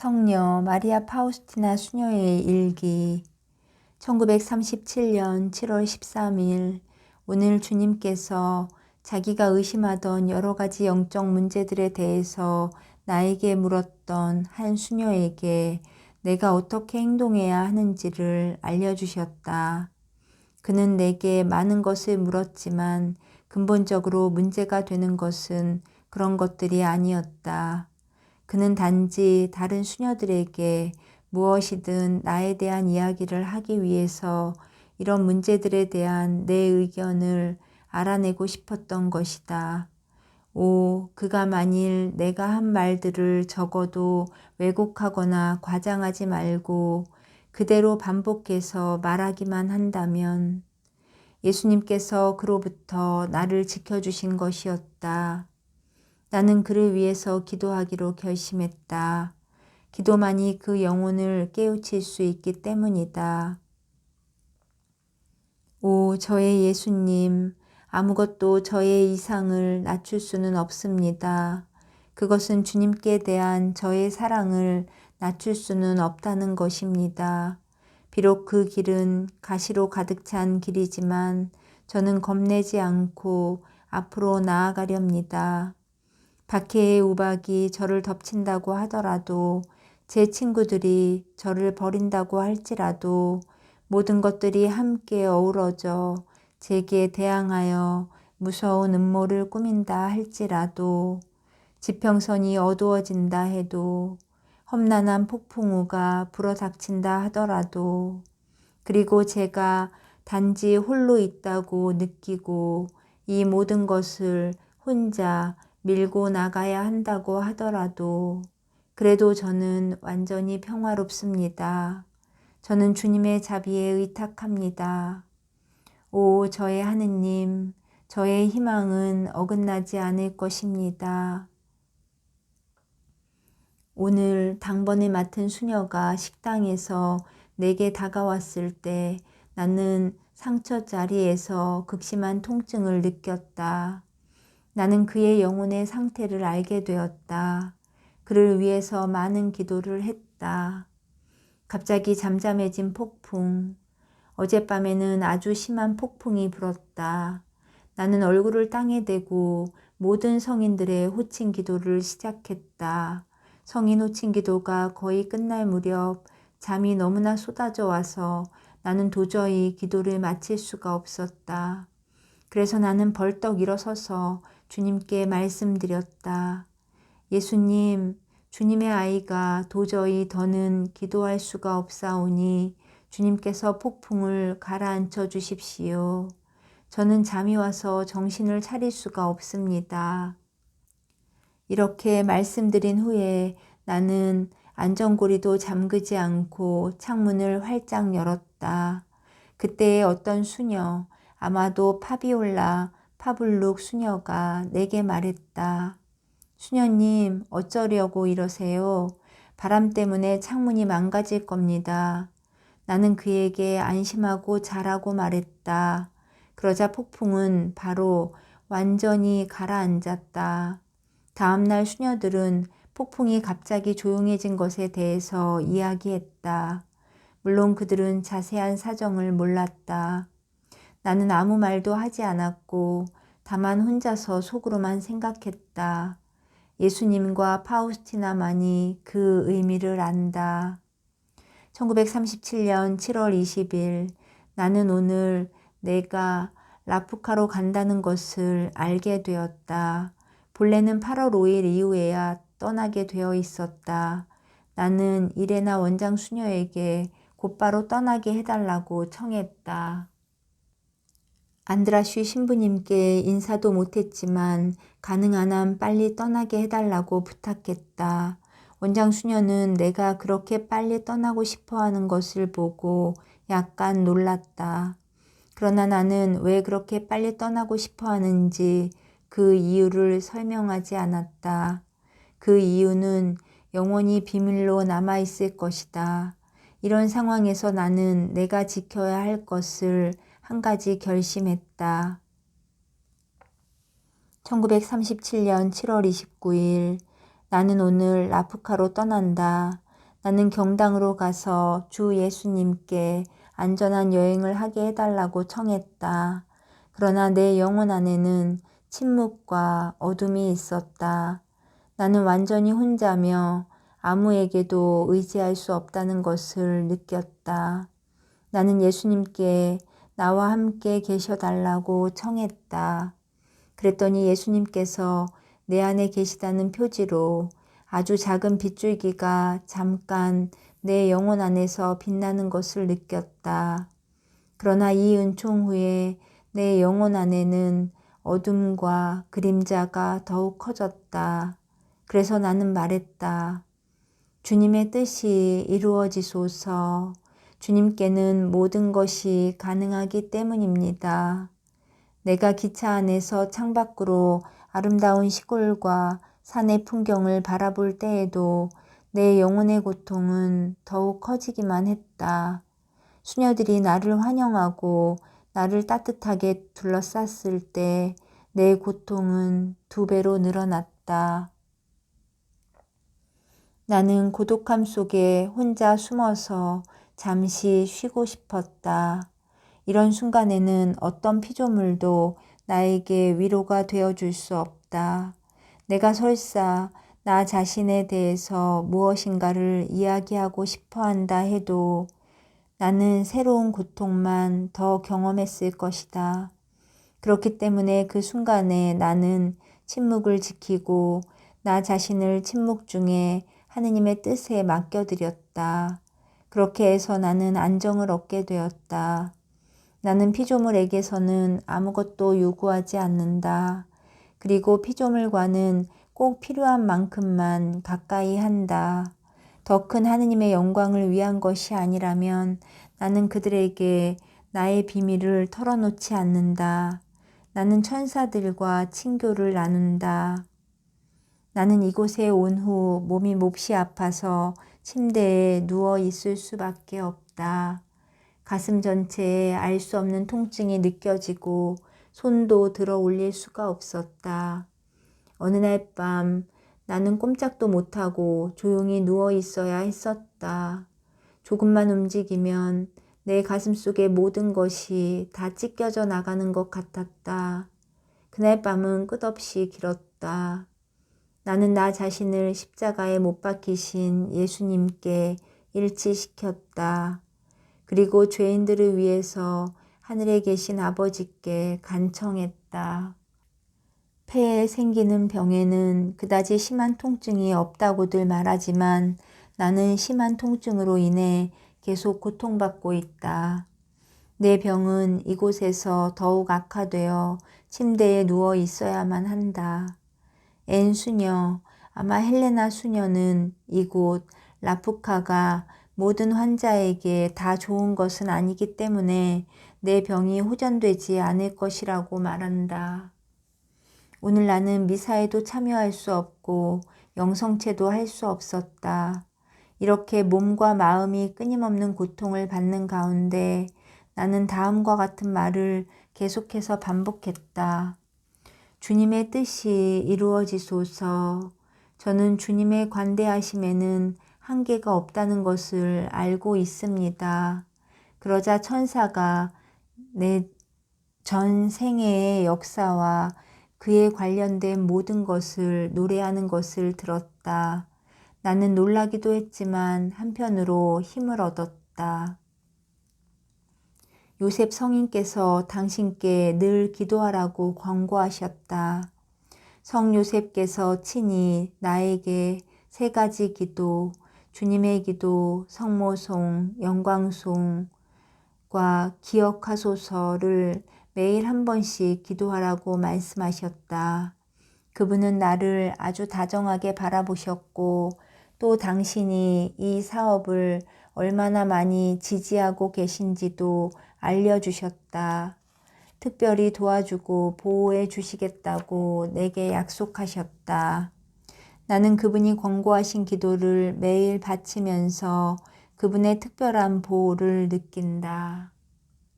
성녀 마리아 파우스티나 수녀의 일기 1937년 7월 13일 오늘 주님께서 자기가 의심하던 여러 가지 영적 문제들에 대해서 나에게 물었던 한 수녀에게 내가 어떻게 행동해야 하는지를 알려주셨다. 그는 내게 많은 것을 물었지만 근본적으로 문제가 되는 것은 그런 것들이 아니었다. 그는 단지 다른 수녀들에게 무엇이든 나에 대한 이야기를 하기 위해서 이런 문제들에 대한 내 의견을 알아내고 싶었던 것이다. 오, 그가 만일 내가 한 말들을 적어도 왜곡하거나 과장하지 말고 그대로 반복해서 말하기만 한다면 예수님께서 그로부터 나를 지켜주신 것이었다. 나는 그를 위해서 기도하기로 결심했다. 기도만이 그 영혼을 깨우칠 수 있기 때문이다. 오, 저의 예수님, 아무것도 저의 이상을 낮출 수는 없습니다. 그것은 주님께 대한 저의 사랑을 낮출 수는 없다는 것입니다. 비록 그 길은 가시로 가득 찬 길이지만 저는 겁내지 않고 앞으로 나아가렵니다. 박해의 우박이 저를 덮친다고 하더라도 제 친구들이 저를 버린다고 할지라도 모든 것들이 함께 어우러져 제게 대항하여 무서운 음모를 꾸민다 할지라도 지평선이 어두워진다 해도 험난한 폭풍우가 불어닥친다 하더라도 그리고 제가 단지 홀로 있다고 느끼고 이 모든 것을 혼자 밀고 나가야 한다고 하더라도 그래도 저는 완전히 평화롭습니다. 저는 주님의 자비에 의탁합니다. 오, 저의 하느님, 저의 희망은 어긋나지 않을 것입니다. 오늘 당번을 맡은 수녀가 식당에서 내게 다가왔을 때 나는 상처 자리에서 극심한 통증을 느꼈다. 나는 그의 영혼의 상태를 알게 되었다. 그를 위해서 많은 기도를 했다. 갑자기 잠잠해진 폭풍. 어젯밤에는 아주 심한 폭풍이 불었다. 나는 얼굴을 땅에 대고 모든 성인들의 호칭 기도를 시작했다. 성인 호칭 기도가 거의 끝날 무렵 잠이 너무나 쏟아져 와서 나는 도저히 기도를 마칠 수가 없었다. 그래서 나는 벌떡 일어서서 주님께 말씀드렸다. 예수님, 주님의 아이가 도저히 더는 기도할 수가 없사오니 주님께서 폭풍을 가라앉혀 주십시오. 저는 잠이 와서 정신을 차릴 수가 없습니다. 이렇게 말씀드린 후에 나는 안전고리도 잠그지 않고 창문을 활짝 열었다. 그때 어떤 수녀, 아마도 파비올라 파블룩 수녀가 내게 말했다. 수녀님, 어쩌려고 이러세요? 바람 때문에 창문이 망가질 겁니다. 나는 그에게 안심하고 자라고 말했다. 그러자 폭풍은 바로 완전히 가라앉았다. 다음날 수녀들은 폭풍이 갑자기 조용해진 것에 대해서 이야기했다. 물론 그들은 자세한 사정을 몰랐다. 나는 아무 말도 하지 않았고 다만 혼자서 속으로만 생각했다. 예수님과 파우스티나만이 그 의미를 안다. 1937년 7월 20일 나는 오늘 내가 라프카로 간다는 것을 알게 되었다. 본래는 8월 5일 이후에야 떠나게 되어 있었다. 나는 이레나 원장 수녀에게 곧바로 떠나게 해달라고 청했다. 안드라슈 신부님께 인사도 못했지만 가능한 한 빨리 떠나게 해달라고 부탁했다. 원장 수녀는 내가 그렇게 빨리 떠나고 싶어 하는 것을 보고 약간 놀랐다. 그러나 나는 왜 그렇게 빨리 떠나고 싶어 하는지 그 이유를 설명하지 않았다. 그 이유는 영원히 비밀로 남아있을 것이다. 이런 상황에서 나는 내가 지켜야 할 것을 한 가지 결심했다. 1937년 7월 29일 나는 오늘 라프카로 떠난다. 나는 경당으로 가서 주 예수님께 안전한 여행을 하게 해달라고 청했다. 그러나 내 영혼 안에는 침묵과 어둠이 있었다. 나는 완전히 혼자며 아무에게도 의지할 수 없다는 것을 느꼈다. 나는 예수님께 나와 함께 계셔달라고 청했다. 그랬더니 예수님께서 내 안에 계시다는 표지로 아주 작은 빗줄기가 잠깐 내 영혼 안에서 빛나는 것을 느꼈다. 그러나 이 은총 후에 내 영혼 안에는 어둠과 그림자가 더욱 커졌다. 그래서 나는 말했다. 주님의 뜻이 이루어지소서. 주님께는 모든 것이 가능하기 때문입니다. 내가 기차 안에서 창밖으로 아름다운 시골과 산의 풍경을 바라볼 때에도 내 영혼의 고통은 더욱 커지기만 했다. 수녀들이 나를 환영하고 나를 따뜻하게 둘러쌌을 때 내 고통은 두 배로 늘어났다. 나는 고독함 속에 혼자 숨어서 잠시 쉬고 싶었다. 이런 순간에는 어떤 피조물도 나에게 위로가 되어 줄 수 없다. 내가 설사 나 자신에 대해서 무엇인가를 이야기하고 싶어 한다 해도 나는 새로운 고통만 더 경험했을 것이다. 그렇기 때문에 그 순간에 나는 침묵을 지키고 나 자신을 침묵 중에 하느님의 뜻에 맡겨드렸다. 그렇게 해서 나는 안정을 얻게 되었다. 나는 피조물에게서는 아무것도 요구하지 않는다. 그리고 피조물과는 꼭 필요한 만큼만 가까이 한다. 더 큰 하느님의 영광을 위한 것이 아니라면 나는 그들에게 나의 비밀을 털어놓지 않는다. 나는 천사들과 친교를 나눈다. 나는 이곳에 온 후 몸이 몹시 아파서 침대에 누워 있을 수밖에 없다. 가슴 전체에 알 수 없는 통증이 느껴지고 손도 들어 올릴 수가 없었다. 어느 날 밤 나는 꼼짝도 못하고 조용히 누워 있어야 했었다. 조금만 움직이면 내 가슴 속의 모든 것이 다 찢겨져 나가는 것 같았다. 그날 밤은 끝없이 길었다. 나는 나 자신을 십자가에 못 박히신 예수님께 일치시켰다. 그리고 죄인들을 위해서 하늘에 계신 아버지께 간청했다. 폐에 생기는 병에는 그다지 심한 통증이 없다고들 말하지만 나는 심한 통증으로 인해 계속 고통받고 있다. 내 병은 이곳에서 더욱 악화되어 침대에 누워 있어야만 한다. 앤 수녀, 아마 헬레나 수녀는 이곳 라푸카가 모든 환자에게 다 좋은 것은 아니기 때문에 내 병이 호전되지 않을 것이라고 말한다. 오늘 나는 미사에도 참여할 수 없고 영성체도 할 수 없었다. 이렇게 몸과 마음이 끊임없는 고통을 받는 가운데 나는 다음과 같은 말을 계속해서 반복했다. 주님의 뜻이 이루어지소서. 저는 주님의 관대하심에는 한계가 없다는 것을 알고 있습니다. 그러자 천사가 내 전 생애의 역사와 그에 관련된 모든 것을 노래하는 것을 들었다. 나는 놀라기도 했지만 한편으로 힘을 얻었다. 요셉 성인께서 당신께 늘 기도하라고 권고하셨다. 성 요셉께서 친히 나에게 세 가지 기도, 주님의 기도, 성모송, 영광송과 기억하소서를 매일 한 번씩 기도하라고 말씀하셨다. 그분은 나를 아주 다정하게 바라보셨고 또 당신이 이 사업을 얼마나 많이 지지하고 계신지도 알려주셨다. 특별히 도와주고 보호해 주시겠다고 내게 약속하셨다. 나는 그분이 권고하신 기도를 매일 바치면서 그분의 특별한 보호를 느낀다.